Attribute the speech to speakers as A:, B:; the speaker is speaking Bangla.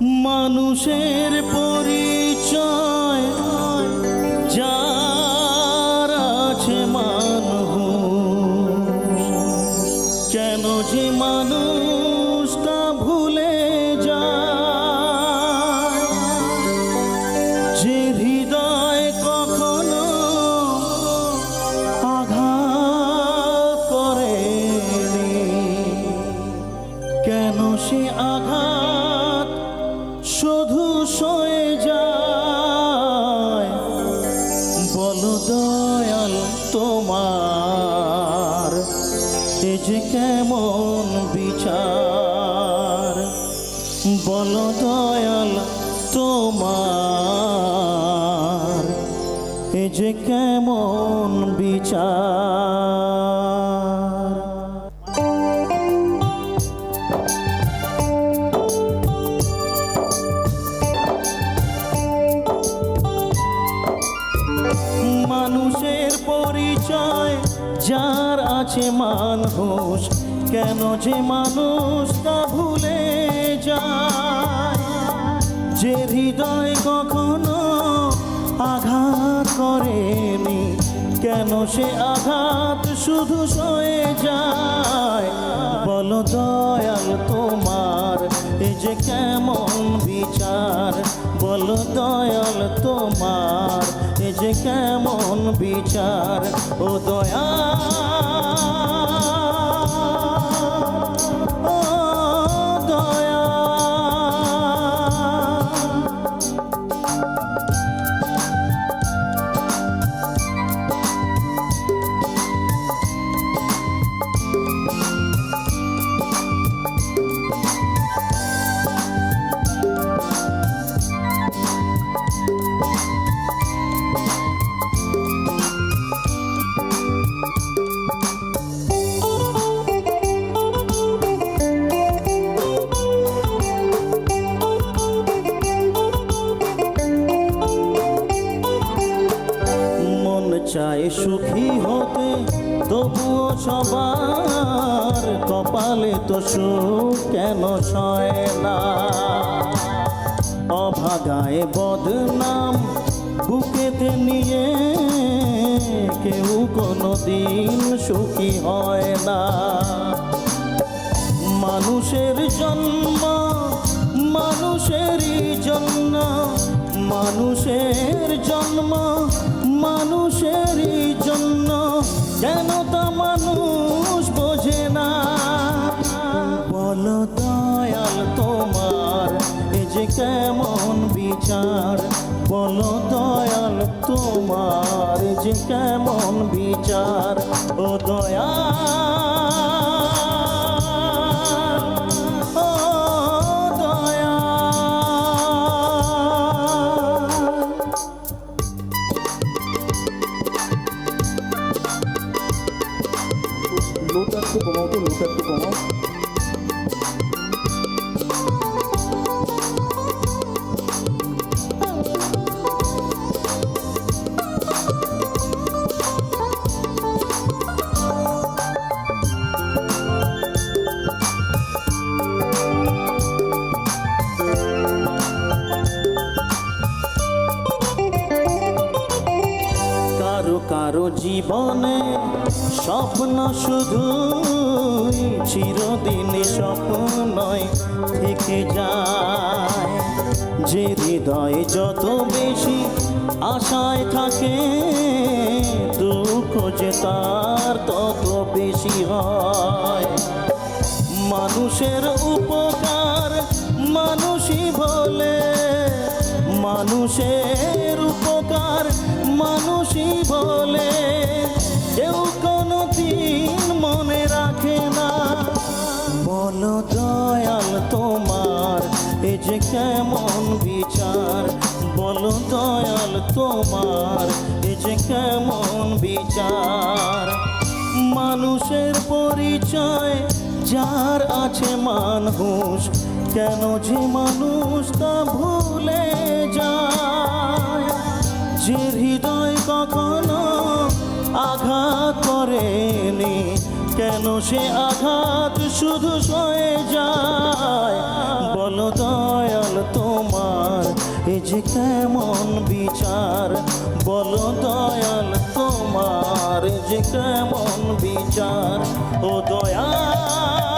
A: মানুষের পরিচয় যার আছে মানুষ। কেন যে মানুষটা দয়াল তোমার এ বিচার? বলো তোমার এ যে কেমন মানুষের পরিচয়, যার আছে মানুষ কেন যে মানুষ তা ভুলে যায়? যে হৃদয় কখনো আঘাত করেনি, কেন সে আঘাত শুধু সয়ে যায়? বলো দয়াল তোমার, এ যে কেমন বিচার? বলো দয়াল তোমার যে কেমন বিচার ও দয়া চায় সুখী হতে, তবুও সবার কপালে তো সুখ কেন সয় না? অভাগায় বদনাম বুকেতে নিয়ে কেউ কোনো দিন সুখী হয় না। মানুষের জন্ম, মানুষেরই জন্য মানুষের জন্ম মানুষেরই জন্য কেন তা মানুষ বোঝে না। বল দয়াল তোমার, এ যে কেমন বিচার। বল দয়াল তোমার যে কেমন বিচার। ও Dayal
B: Pour commenter le
A: fait. কারও জীবনে স্বপ্ন শুধু চিরদিন স্বপ্নয় থেকে যায়। যে হৃদয়ে যত বেশি আশায় থাকে, দুঃখ যে তার তত বেশি হয়। মানুষের উপকার যে কেমন বিচার? বলো দয়াল তোমার, এ যে কেমন বিচার? মানুষের পরিচয়, যার আছে মানুষ কেন যে মানুষ তা ভুলে যায়? যে হৃদয় কখনো আঘাত করেনি কেন সে আঘাত? শুধু সয়ে যায়। বল দয়াল তোমার, এ যে কেমন বিচার? বল দয়াল তোমার যে কেমন বিচার? ও দয়াল।